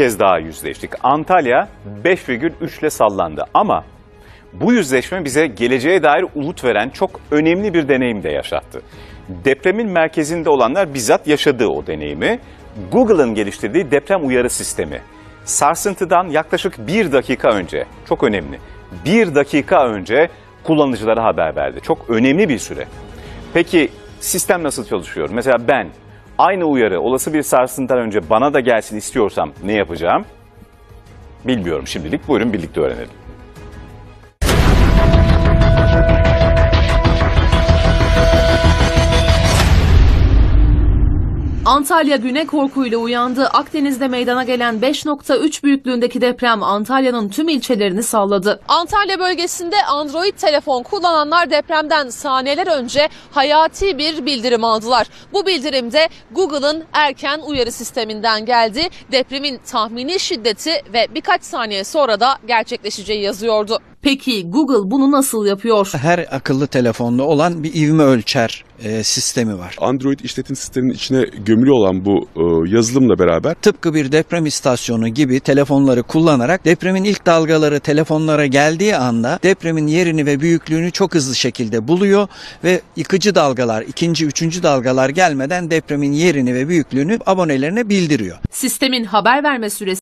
kez daha yüzleştik. Antalya 5,3 ile sallandı ama bu yüzleşme bize geleceğe dair umut veren çok önemli bir deneyim de yaşattı. Depremin merkezinde olanlar bizzat yaşadığı o deneyimi. Google'ın geliştirdiği deprem uyarı sistemi. Sarsıntıdan yaklaşık bir dakika önce, çok önemli, bir dakika önce kullanıcılara haber verdi. Çok önemli bir süre. Peki sistem nasıl çalışıyor? Mesela ben aynı uyarı olası bir sarsıntıdan önce bana da gelsin istiyorsam ne yapacağım? Bilmiyorum şimdilik. Buyurun birlikte öğrenelim. Antalya güne korkuyla uyandı. Akdeniz'de meydana gelen 5.3 büyüklüğündeki deprem Antalya'nın tüm ilçelerini salladı. Antalya bölgesinde Android telefon kullananlar depremden saniyeler önce hayati bir bildirim aldılar. Bu bildirimde Google'ın erken uyarı sisteminden geldi. Depremin tahmini şiddeti ve birkaç saniye sonra da gerçekleşeceği yazıyordu. Peki Google bunu nasıl yapıyor? Her akıllı telefonda olan bir ivme ölçer e, sistemi var. Android işletim sisteminin içine gömülü olan bu e, yazılımla beraber Tıpkı bir deprem istasyonu gibi telefonları kullanarak depremin ilk dalgaları telefonlara geldiği anda depremin yerini ve büyüklüğünü çok hızlı şekilde buluyor ve yıkıcı dalgalar, ikinci, üçüncü dalgalar gelmeden depremin yerini ve büyüklüğünü abonelerine bildiriyor. Sistemin haber verme süresi